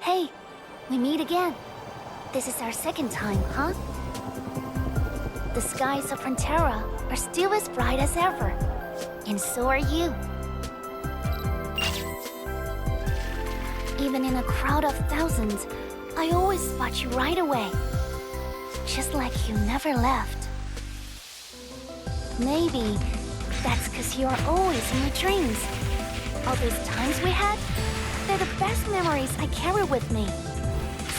Hey, we meet again. This is our second time, huh? The skies of Frontera are still as bright as ever. And so are you. Even in a crowd of thousands, I always spot you right away. Just like you never left. Maybe that's because you are always in my dreams. All those times we had, memories I carry with me.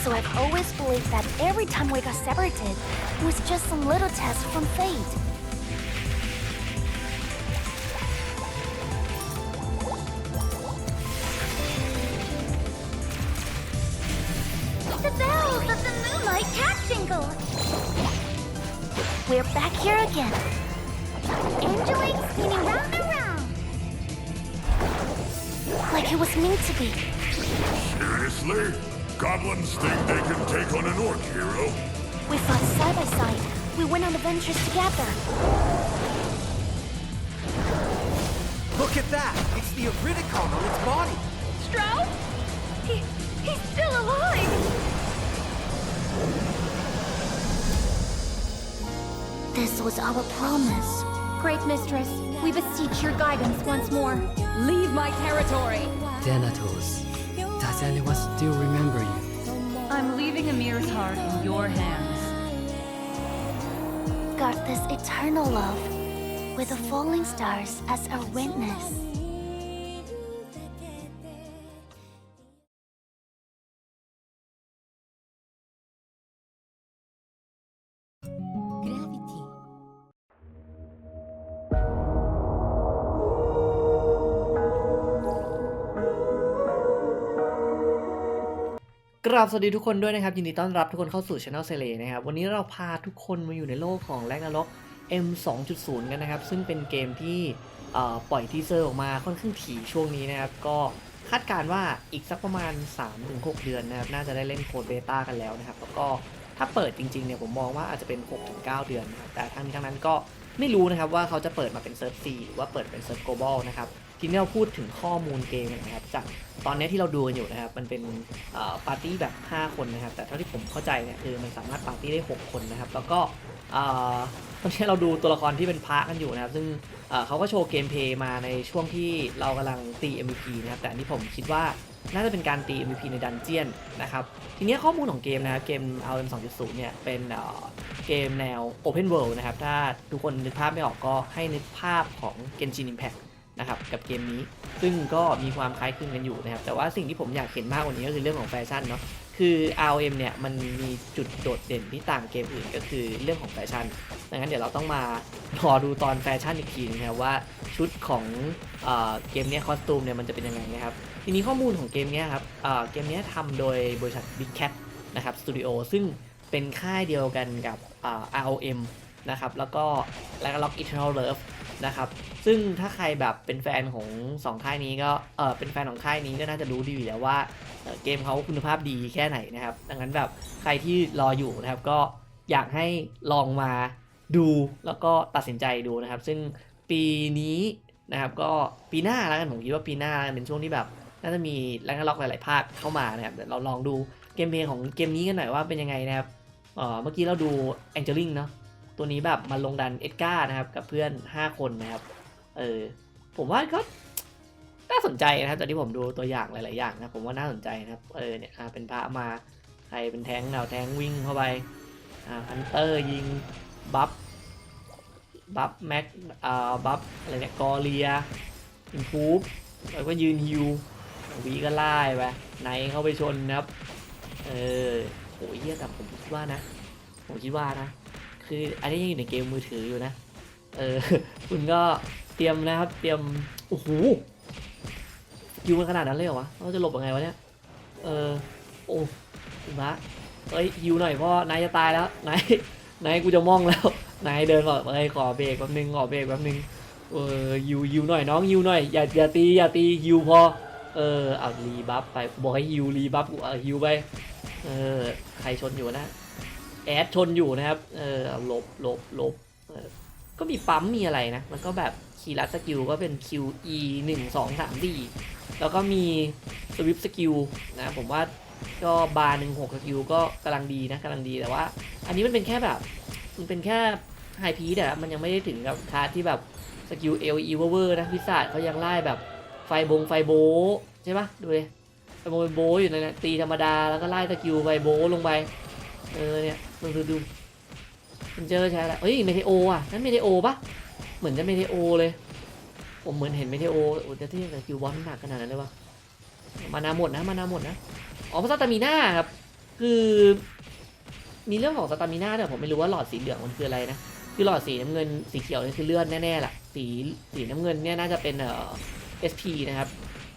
So I've always believed that every time we got separated, it was just some little test from fate. The bells of the moonlight cat jingle! We're back here again. Angelique spinning round and round. Like it was meant to be. Seriously? Goblins think they can take on an orc hero? We fought side by side. We went on adventures together. Look at that! It's the Iridicon on its body! Strauss? He, he's still alive! This was our promise. Great mistress, we beseech your guidance once more. Leave my territory! Thanatos, does anyone still remember you? I'm leaving Amir's heart in your hands. Got this eternal love with the falling stars as our witness. กราบสวัสดีทุกคนด้วยนะครับ ยินดีต้อนรับทุกคนเข้าสู่ช anel เซเลนะครับ วันนี้เราพาทุกคนมาอยู่ในโลกของแลกนาล็อก M 2.0 กันนะครับ ซึ่งเป็นเกมที่ปล่อยทีเซอร์ออกมาค่อนข้างถี่ช่วงนี้นะครับ ก็คาดการณ์ว่าอีกสักประมาณ 3-6 เดือนนะครับ น่าจะได้เล่นโคดเบต้ากันแล้วนะครับ แล้วก็ถ้าเปิดจริงๆเนี่ยผมมองว่าอาจจะเป็น 6-9 เดือนนะครับแต่ทั้งนี้ทั้งนั้นก็ไม่รู้นะครับว่าเขาจะเปิดมาเป็นเซิร์ฟซีหรือว่าเปิดเป็นเซิร์ฟ global นะครับ ทีนี้เราพูดถึงข้อมูลเกมนะครับจากตอนนี้ที่เราดูกันอยู่นะครับ มันเป็นปาร์ตี้แบบ 5 คนนะครับ แต่เท่าที่ผมเข้าใจเนี่ยคือมันสามารถปาร์ตี้ได้ 6 คนนะครับ แล้วก็ตอนนี้เราดูตัวละครที่เป็นพระกันอยู่นะครับ ซึ่งเขาก็โชว์เกมเพลย์มาในช่วงที่เรากำลังตี MVP นะครับ แต่นี้ผมคิดว่าน่าจะเป็นการตี MVP ในดันเจียนนะครับ ทีนี้ข้อมูลของเกมนะครับ เกม RM 2.0 เนี่ย เป็นเเกมแนว Open World นะครับ ถ้าทุกคนนึกภาพไม่ออกก็ให้นึกภาพของ Genshin Impact นะครับกับเกมนี้ ซึ่งก็มีความคล้ายคลึงกันอยู่นะครับ แต่ว่าสิ่งที่ผมอยากเห็นมากกว่านี้ก็คือเรื่องของแฟชั่นเนาะคือ ROM เนี่ยมันมีจุดโดดเด่นที่ต่างเกมอื่นก็คือเรื่องของแฟชั่น ดังนั้นเดี๋ยวเราต้องมารอดูตอนแฟชั่นอีกทีนะครับว่าชุดของเอเกมนี้คอสตูมเนี่ยมันจะเป็นยังไงนะครับ ทีนี้ข้อมูลของเกมนี้ครับเเกมนี้ทำโดยบริษัท Big Cat นะครับสตูดิโอซึ่งเป็นค่ายเดียวกันกับ ROM นะครับแล้วก็แล้วก็ Lock Eternal Love นะครับ ซึ่งถ้าใครแบบเป็นแฟนของ2ค่ายนี้ก็เออเป็นแฟนของค่ายนี้ก็น่าจะรู้ดีอยู่แล้วว่าเเกมเขาคุณภาพดีแค่ไหนนะครับ ดังนั้นแบบใครที่รออยู่นะครับก็อยากให้ลองมาดูแล้วก็ตัดสินใจดูนะครับ ซึ่งปีนี้นะครับก็ปีหน้าแล้วกันผมคิดว่าปีหน้าเป็นช่วงที่แบบน่าจะมีแรงล็อกหลาย ๆ ภาคเข้ามานะครับเราลองดูเกมเพลย์ของเกมนี้กันหน่อยว่าเป็นยังไงนะครับเอ่อเมื่อกี้เราดูแองเจลิงเนาะ ตัวนี้แบบมาลงดันเอ็ดการ์นะครับ กับเพื่อน 5 คนนะครับ เออ ผมว่าก็น่าสนใจนะครับจากที่ผมดูตัวอย่างหลาย ๆ อย่างนะผมว่าน่าสนใจนะครับ เออเนี่ยอ่าเป็นพระมาใครเป็นแทงแนวแทงวิ่งเข้าไปอ่าฮันเตอร์ยิงบัฟบัฟแม็กอ่าบัฟอะไรเนี่ยกอเลียอินพูฟแล้วก็ยืนฮิววีก็ไล่ไปไนเข้าไปชนนะครับ เออโหเยี่ยแต่ผมคิดว่านะ ผมคิดว่านะ คืออันนี้ยังอยู่ในเกมมือถืออยู่นะ เออ คุณก็เตรียมนะครับ เตรียม โอ้โหยิวมันขนาดนั้นเลยเหรอวะ เราจะหลบยังไงวะเนี่ย เออ โอ้คุณพระเอ้ยยิวหน่อยพ่อนายจะตายแล้ว นาย นายกูจะมองแล้ว นายเดินบอกเอ้ยขอเบรกแป๊บนึง ขอเบรกแป๊บนึง เออยิวยิวหน่อยน้องยิวหน่อย อย่าอย่าตีอย่าตียิวพอ เออ เอารีบัฟไป บอกให้ยิวรีบัฟกูเอายิวไป เออ ใครชนอยู่นะ แอดชนอยู่นะครับ เออลบลบลบก็มีปั๊มมีอะไรนะ มันก็แบบคีย์ลัดสกิลก็เป็น QE 1 2 3 4 แล้วก็มีสวิปสกิลนะผมว่าก็บาร์หนึ่งหกสกิลก็กำลังดีนะกำลังดีแต่ว่า อันนี้มันเป็นแค่แบบ มันเป็นแค่ไฮพีแต่มันยังไม่ได้ถึงกับคาร์ที่แบบสกิลเอลีเวอร์นะพิศาจเขายังไล่แบบไฟบงไฟโบใช่ปะดูเลยไฟบงไฟโบอยู่ในนั้นตีธรรมดาแล้วก็ไล่สกิลไฟโบลงไป เออเนี่ยดูดูดูมันเจอใช่แล้วเฮ้ยเมเทโออะนั่นเมเทโอปะเหมือนจะเมเทโอเลย ผมเหมือนเห็นเมเทโอโอ้แต่ที่สกิลบอลหนักขนาดนั้นเลยวะมานาหมดนะมานาหมดนะอ๋อเพราะสตามิน่าครับคือมีเรื่องของสตามิน่าแต่ยผมไม่รู้ว่าหลอดสีเหลืองมันคืออะไรนะ คือหลอดสีน้ำเงินสีเขียวนี่คือเลือดแน่ๆแหละสีสีน้ำเงินเนี่ยน่าจะเป็นเอ่อ SP นะครับ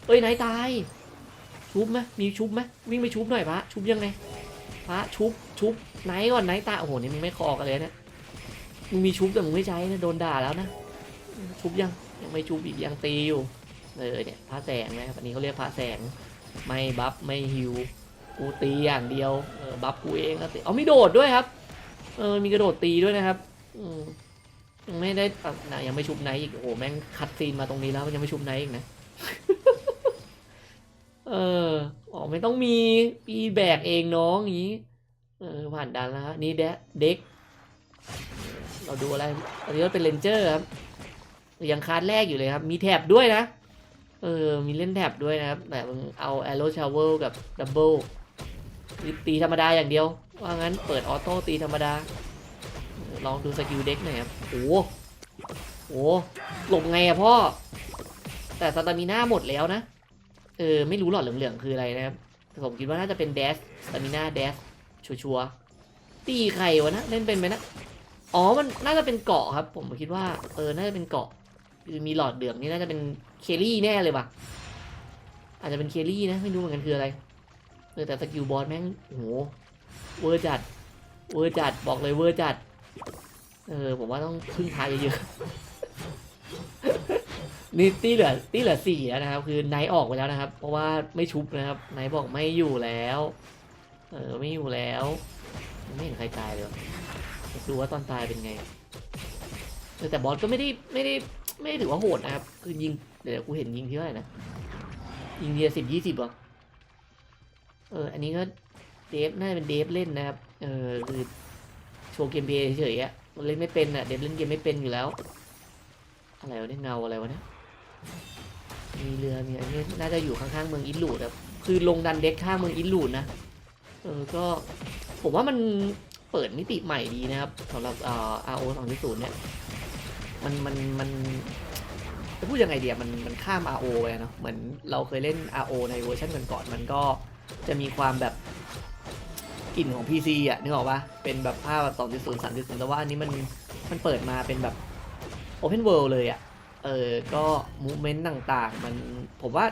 เอ้ยไหนตาย ชุบไหมมีชุบไหมวิ่งไปชุบหน่อยพะชุบยังไง พระชุบชุบไนก่อนไนตาโอ้โหนี่มึงไม่คอกันเลยนะมึงมีชุบแต่มึงไม่ใช้นะโดนด่าแล้วนะชุบยังยังไม่ชุบอีกยังตีอยู่เออเนี่ยพระแสงนะครับอันนี้เขาเรียกพระแสง ไม่บัฟไม่ฮิวกูตีอย่างเดียวเออบัฟกูเองก็ตีเอามีโดดด้วยครับเออมีกระโดดตีด้วยนะครับอืมยังไม่ได้นะยังไม่ชุบไนท์อีกโอ้โหแม่งคัดซีนมาตรงนี้แล้วมันยังไม่ชุบไนท์อีกนะ เออ อ๋อไม่ต้องมีปีแบกเองน้องอย่างนี้เออผ่านดันแล้วฮะนี่เด็กเราดูอะไรตอนนี้เราเป็นเลนเจอร์ครับยังคาร์ดแรกอยู่เลยครับ มีแท็บด้วยนะ เออ มีเล่นแท็บด้วยนะครับ แต่มึงเอา Arrow Shower กับ Double คือตีธรรมดาอย่างเดียว ว่างั้นเปิดออโต้ตีธรรมดา ลองดูสกิลเด็กหน่อยครับโอ้โหหลบไงอะพ่อ แต่สตามิน่าหมดแล้วนะ ออไม่รู้หลอดเหลืองๆคืออะไรนะครับแต่ผมคิดว่าน่าจะเป็นเดสสตามิน่าเดสชัวร์ๆตีใครวะนะเล่นเป็นไหมนะอ๋อมันน่าจะเป็นเกาะครับ ผมคิดว่าเออน่าจะเป็นเกาะคือมีหลอดเหลืองนี่น่าจะเป็นเคลลี่แน่เลยว่ะ อาจจะเป็นเคลลี่นะไม่รู้เหมือนกันคืออะไรเออแต่สกิลบอสแม่งโอ้โหเวอร์จัดเวอร์จัดบอกเลยเวอร์จัดเออผมว่าต้องพึ่งพาเยอะๆ นี่ตีเหลือตีเหลือสี่แล้วนะครับ คือไนท์ออกไปแล้วนะครับ เพราะว่าไม่ชุบนะครับไนท์บอกไม่อยู่แล้ว เออไม่อยู่แล้ว ไม่เห็นใครตายเลยดูว่าตอนตายเป็นไงแต่บอสก็ไม่ได้ไม่ได้ไม่ได้ถือว่าโหดนะครับ คือยิงเดี๋ยวกูเห็นยิงที่เท่าไหร่นะยิงเทียสิบยี่สิบหรอเอออันนี้ก็เดฟน่าจะเป็นเดฟเล่นนะครับ เออคือโชว์เกมเพลย์เฉยๆอะมันเล่นไม่เป็นอะเดฟเล่นเกมไม่เป็นอยู่แล้ว อะไรวะเนี่ยเงาอะไรวะเนี่ย มีเรือมีอะไรเนี่ยน่าจะอยู่ข้างๆเมืองอินลูดครับคือลงดันเด็กข้างเมืองอินลูดนะเออก็ผมว่ามันเปิดมิติใหม่ดีนะครับสำหรับเอ่อ RO 2.0เนี่ยมันมันมันจะพูดยังไงเดียมันมันข้าม RO ไปเนาะเหมือนเราเคยเล่น RO ในเวอร์ชันก่อนๆมันก็จะมีความแบบกลิ่นของ PC อะนึกออกปะเป็นแบบภาพแบบ2.0 3.0แต่ว่าอันนี้มันมันเปิดมาเป็นแบบ Open World เลยอะ เออก็ movement ต่างๆ มันผมว่า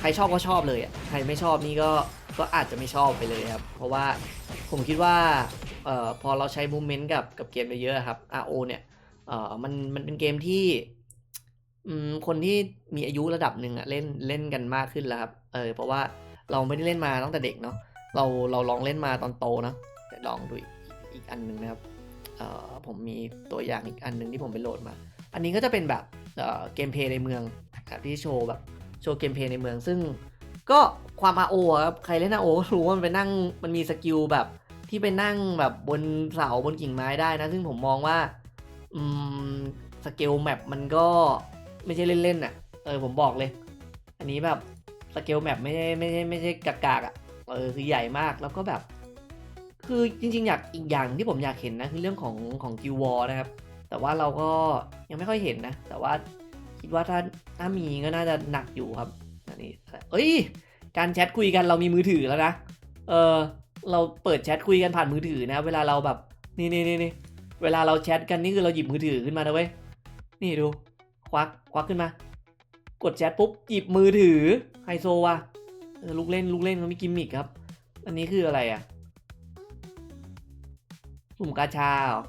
ใครชอบก็ชอบเลยอะใครไม่ชอบนี่ก็ก็อาจจะไม่ชอบไปเลยครับ เพราะว่าผมคิดว่าเอ่อพอเราใช้ movement กับกับเกมเยอะๆครับ RO เนี่ยเอ่อมันมันเป็นเกมที่อืมคนที่มีอายุระดับหนึ่งอะเล่นเล่นกันมากขึ้นแล้วครับเออเพราะว่าเราไม่ได้เล่นมาตั้งแต่เด็กเนาะเราเราลองเล่นมาตอนโตนะเดี๋ยวลองดูอีกอีกอันหนึ่งนะครับเอ่อผมมีตัวอย่างอีกอันหนึ่งที่ผมไปโหลดมา อันนี้ก็จะเป็นแบบ เกมเพย์ในเมืองครับที่โชว์แบบโชว์เกมเพย์ในเมือง ซึ่งก็ความ RO อครับใครเล่น RO ก็รู้ว่ามันไปนั่งมันมีสกิลแบบที่ไปนั่งแบบบนเสาบนกิ่งไม้ได้นะ ซึ่งผมมองว่าอืมสเกลแมปมันก็ไม่ใช่เล่นๆอะเออผมบอกเลย อันนี้แบบสเกลแมปไม่ใช่ไม่ใช่ไม่ใช่กากๆอะเออคือใหญ่มากแล้วก็แบบ คือจริงๆ อยากอีกอย่างที่ผมอยากเห็นนะคือเรื่องของของกิววอนะครับ แต่ว่าเราก็ยังไม่ค่อยเห็นนะ แต่ว่าคิดว่าถ้าถ้ามีก็น่าจะหนักอยู่ครับอันนี้เอ้ย การแชทคุยกันเรามีมือถือแล้วนะเออเราเปิดแชทคุยกันผ่านมือถือนะ เวลาเราแบบนี่นี่นี่นี่เวลาเราแชทกันนี่คือเราหยิบมือถือขึ้นมานะเว้ยนี่ดู ควักควักขึ้นมา กดแชทปุ๊บหยิบมือถือไฮโซว่ะลูกเล่นลูกเล่นเขามีกิมมิคครับ อันนี้คืออะไรอะ่ะสุ่มกาชาเหรอ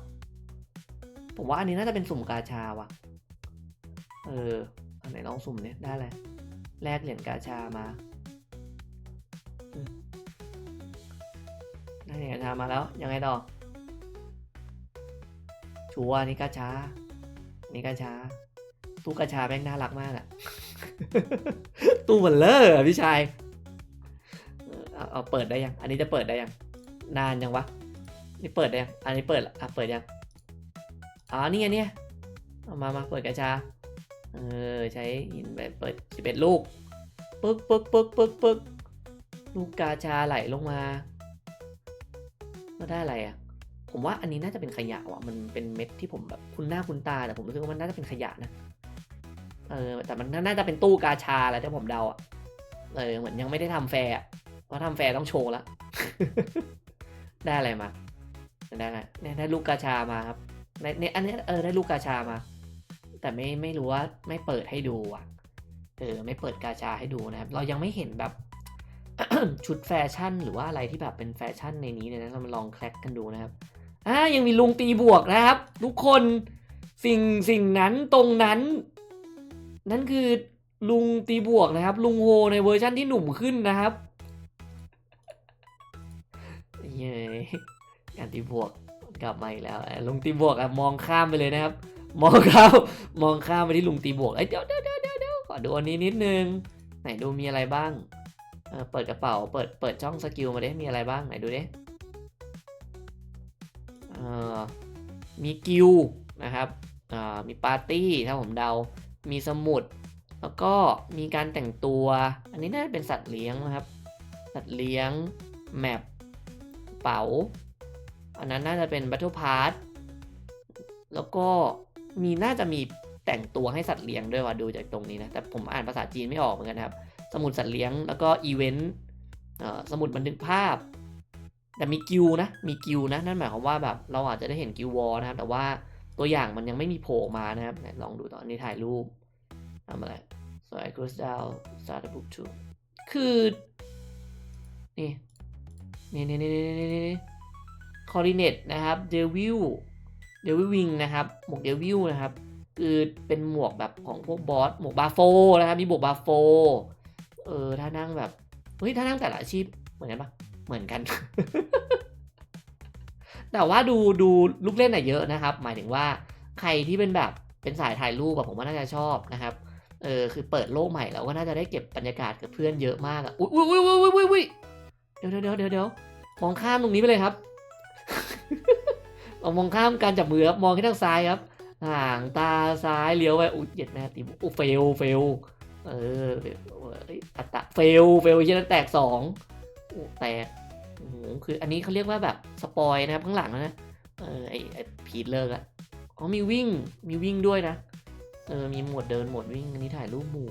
ผมว่าอันนี้น่าจะเป็นสุ่มกาชาว่ะ เออ อันไหนลองสุ่มเนี่ยได้เลย แลกเหรียญกาชามาได้เหรียญกาชามาแล้ว ยังไงต่อ ชัวร์นี่กาชา นี่กาชา ตู้กาชาแม่งน่ารักมากอะตู้เบลเลอร์อะพี่ชายเออเอาเอาเปิดได้ยัง อันนี้จะเปิดได้ยัง นานยังวะ นี่เปิดได้ยัง อันนี้เปิดอะเปิดยัง อ๋อนี่ไงเนี่ยเอามา มาเปิดกระชา เออ ใช้หินแบบเปิดสิบเอ็ดลูก ปึ๊กปึ๊กปึ๊กปึ๊กปึ๊กลูกกาชาไหลลงมาแล้วได้อะไรอะ ผมว่าอันนี้น่าจะเป็นขยะว่ะ มันเป็นเม็ดที่ผมแบบคุณหน้าคุณตา แต่ผมรู้สึกว่ามันน่าจะเป็นขยะนะ เออ แต่มันน่าจะเป็นตู้กาชาแหละที่ผมเดาอะ เออ เหมือนยังไม่ได้ทำแฟร์เพราะทำแฟร์ต้องโชว์ละ ได้อะไรมา ได้อะไรเนี่ยได้ลูกกาชามาครับ ในในอันนี้เออได้ลูกกาชามา แต่ไม่ไม่รู้ว่าไม่เปิดให้ดูอะเออไม่เปิดกาชาให้ดูนะครับ เรายังไม่เห็นแบบชุดแฟชั่นหรือว่าอะไรที่แบบเป็นแฟชั่นในนี้เลยนะเรามาลองแคลกกันดูนะครับอ่ายังมีลุงตีบวกนะครับ ทุกคนสิ่งสิ่งนั้นตรงนั้น นั่นคือลุงตีบวกนะครับ ลุงโฮในเวอร์ชั่นที่หนุ่มขึ้นนะครับเย้การตีบวก กลับมาอีกแล้วลุงตีบวกอะมองข้ามไปเลยนะครับ มองข้ามมองข้ามไปที่ลุงตีบวกเอ้ยเดี๋ยวเดี๋ยวเดี๋ยวเดี๋ยวขอดูอันนี้นิดนึง ไหนดูมีอะไรบ้างเออเปิดกระเป๋าเปิดเปิดช่องสกิลมาได้มีอะไรบ้างไหนดูดิเออมีกิลนะครับอ่ามีปาร์ตี้ถ้าผมเดา มีสมุด แล้วก็มีการแต่งตัว อันนี้น่าจะเป็นสัตว์เลี้ยงนะครับ สัตว์เลี้ยงแมปเป๋า อันนั้นน่าจะเป็น Battle Pass แล้วก็มีน่าจะมีแต่งตัวให้สัตว์เลี้ยงด้วยว่ะดูจากตรงนี้นะ แต่ผมอ่านภาษาจีนไม่ออกเหมือนกันครับ สมุดสัตว์เลี้ยงแล้วก็อีเวนต์สมุดบันทึกภาพ แต่มีกิลนะ มีกิลนะ นั่นหมายความว่าแบบเราอาจจะได้เห็นกิลวอลนะครับ แต่ว่าตัวอย่างมันยังไม่มีโผล่มานะครับ ลองดูตอนนี้ถ่ายรูปทำอะไร so I close down start the book too คือ นี่ นี่นี่นี่นี่นี่ คอร์ดิเนตนะครับเดวิลเดวิลวิงนะครับหมวกเดวิลนะครับคือเป็นหมวกแบบของพวกบอสหมวกบาโฟนะครับมีหมวกบาโฟเออถ้านั่งแบบเฮ้ยถ้านั่งแต่ละอาชีพเหมือนกันปะเหมือนกัน แต่ว่าดูดูลูกเล่นอะเยอะนะครับ หมายถึงว่าใครที่เป็นแบบเป็นสายถ่ายรูปแบบผมว่าน่าจะชอบนะครับเออคือเปิดโลกใหม่แล้วก็น่าจะได้เก็บบรรยากาศกับเพื่อนเยอะมากอะอุ้ยอุ้ยอุ้ยอุ้ยอุ้ยอุ้ยเดี๋ยวเดี๋ยวเดี๋ยวเดี๋ยวเดี๋ยวมองข้ามตรงนี้ไปเลยครับ มองข้ามการจับมือครับมองที่ทางซ้ายครับห่างตาซ้ายเลี้ยวไปอุ้ยเหยียดแม่ตีโอ้เฟลเฟลเออเอ้ยอัตตะเฟลเฟลยันแตกสองแตกโอ้โหคืออันนี้เขาเรียกว่าแบบสปอยนะครับข้างหลังนะเออไอไอพีทเลิกอะอ๋อมีวิ่งมีวิ่งด้วยนะเออมีหมวดเดินหมวดวิ่งอันนี้ถ่ายรูปหมู่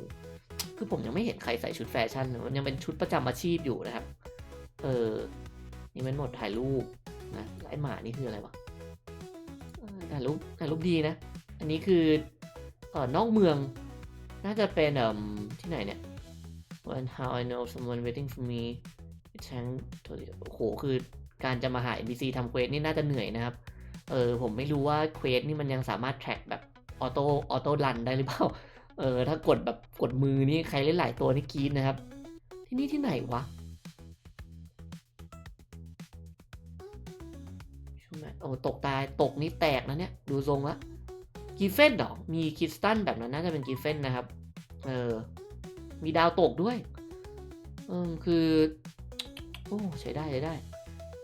คือผมยังไม่เห็นใครใส่ชุดแฟชั่นเลยมันยังเป็นชุดประจำอาชีพอยู่นะครับ เออนี่เป็นหมดถ่ายรูปนะล้วไอหมานี่คืออะไรวะ ถ่ายรูปถ่ายรูปดีนะ อันนี้คือเออนอกเมือง น่าจะเป็นเอ่มที่ไหนเนี่ย When how I know someone waiting for me it's hang to the โอ้โหคือการจะมาหา NPC ทำเควสนี่น่าจะเหนื่อยนะครับ เออผมไม่รู้ว่าเควสนี่มันยังสามารถแทร็กแบบออโต้ออโต้รันได้หรือเปล่า เออถ้ากดแบบกดมือนี่ใครเล่นหลายตัวนี่กรีดนะครับ ที่นี่ที่ไหนวะ ตกตายตกนี่แตกนะเนี่ย ดูทรงละกิฟเฟนหรอ มีคิสตันแบบนั้นน่าจะเป็นกิฟเฟนนะครับ เออ มีดาวตกด้วย เออคือ โอ้ใช้ได้ใช้ได้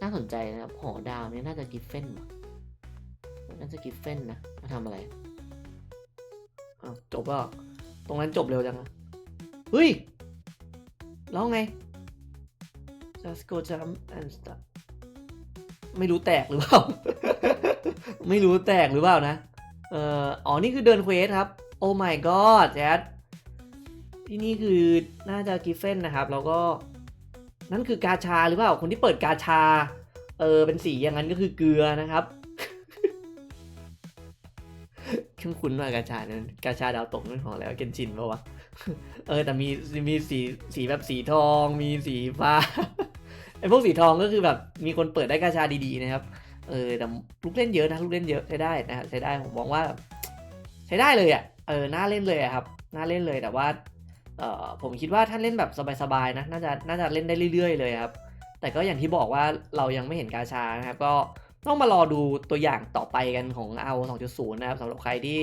น่าสนใจนะครับ หอดาวเนี่ยน่าจะกิฟเฟนน่าจะกิฟเฟนนะ มาทำอะไรอ้าวจบแล้วตรงนั้นจบเร็วจังอะเฮ้ย แล้วไง just go jump and start ไม่รู้แตกหรือเปล่า ไม่รู้แตกหรือเปล่านะ เอ่ออ๋อ นี่คือเดินเควสครับ โอ้ my god แจ๊ดที่นี่คือน่าจะกิฟเฟนนะครับ แล้วก็ นั่นคือกาชาหรือเปล่า คนที่เปิดกาชา เออ เป็นสีอย่างนั้นก็คือเกลือนะครับคุ้นคุ้นๆว่ากาชานั้นกาชาดาวตกนั่นของแล้วเกนชินปะวะ เออ แต่มีมีสีสีแบบสีทอง มีสีฟ้าไอพวกสีทองก็คือแบบมีคนเปิดได้กาชาดีๆนะครับ เออแต่ลูกเล่นเยอะนะลูกเล่นเยอะใช้ได้นะครับใช้ได้ผมมองว่า ใช้ได้เลยอะเออน่าเล่นเลยครับน่าเล่นเลยแต่ว่าเออผมคิดว่าถ้าเล่นแบบสบายๆนะน่าจะน่าจะเล่นได้เรื่อยๆเลยครับ แต่ก็อย่างที่บอกว่าเรายังไม่เห็นกาชานะครับ ก็ต้องมารอดูตัวอย่างต่อไปกันของเอา2.0 นะครับสำหรับใครที่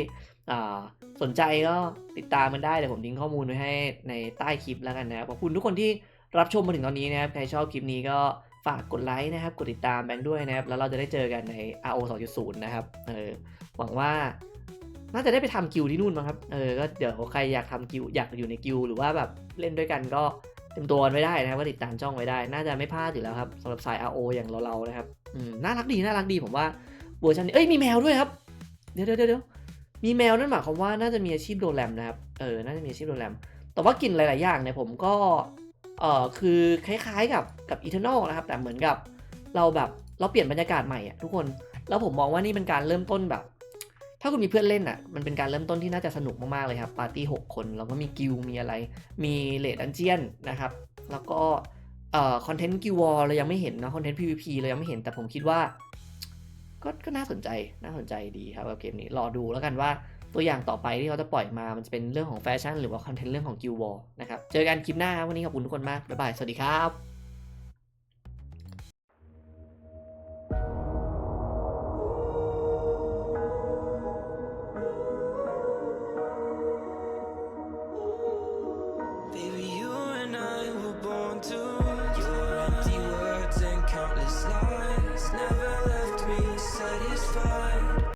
สนใจก็ติดตามมันได้เดี๋ยวผมทิ้งข้อมูลไว้ให้ในใต้คลิปแล้วกันนะครับขอบคุณทุกคนที่รับชมมาถึงตอนนี้นะครับใครชอบคลิปนี้ก็ ฝากกดไลค์นะครับ กดติดตามแบงค์ด้วยนะครับ แล้วเราจะได้เจอกันใน RO 2.0 นะครับเออหวังว่าน่าจะได้ไปทำกิลด์ที่นู่นมั้งครับเออก็เดี๋ยวใครอยากทำกิลด์อยากอยู่ในกิลด์หรือว่าแบบเล่นด้วยกันก็เต็มตัวกันไว้ได้นะครับก็ติดตามช่องไว้ได้ น่าจะไม่พลาดอยู่แล้วครับสำหรับสาย RO อย่างเราๆนะครับอืมน่ารักดีน่ารักดีผมว่าเวอร์ชันนี้เอ้ยมีแมวด้วยครับเดี๋ยวเดี๋ยวเดี๋ยวมีแมวนั่นหมายความว่าน่าจะมีอาชีพโดแรมนะครับเออน่าจะมีอาชีพโดแรมแต่ว่ากินหลาย ๆ อย่างเนี่ยผมก็เออคือคล้าย ๆ กับ กับอีเทอร์นอลนะครับ แต่เหมือนกับเราแบบเราเปลี่ยนบรรยากาศใหม่อะทุกคน แล้วผมมองว่านี่เป็นการเริ่มต้นแบบ ถ้าคุณมีเพื่อนเล่นอะมันเป็นการเริ่มต้นที่น่าจะสนุกมาก ๆ เลยครับ ปาร์ตี้ 6 คนแล้วก็มีกิลมีอะไร มีเลดดันเจียนนะครับ แล้วก็เอ่อคอนเทนต์กิววอลเรายังไม่เห็นนะคอนเทนต์ PVP เรายังไม่เห็นแต่ผมคิดว่าก็ก็น่าสนใจน่าสนใจดีครับกับเกมนี้รอดูแล้วกันว่าตัวอย่างต่อไปที่เขาจะปล่อยมามันจะเป็นเรื่องของแฟชั่นหรือว่าคอนเทนต์เรื่องของกิววอลนะครับ เจอกันคลิปหน้าครับ วันนี้ขอบคุณทุกคนมาก บ๊ายบาย สวัสดีครับ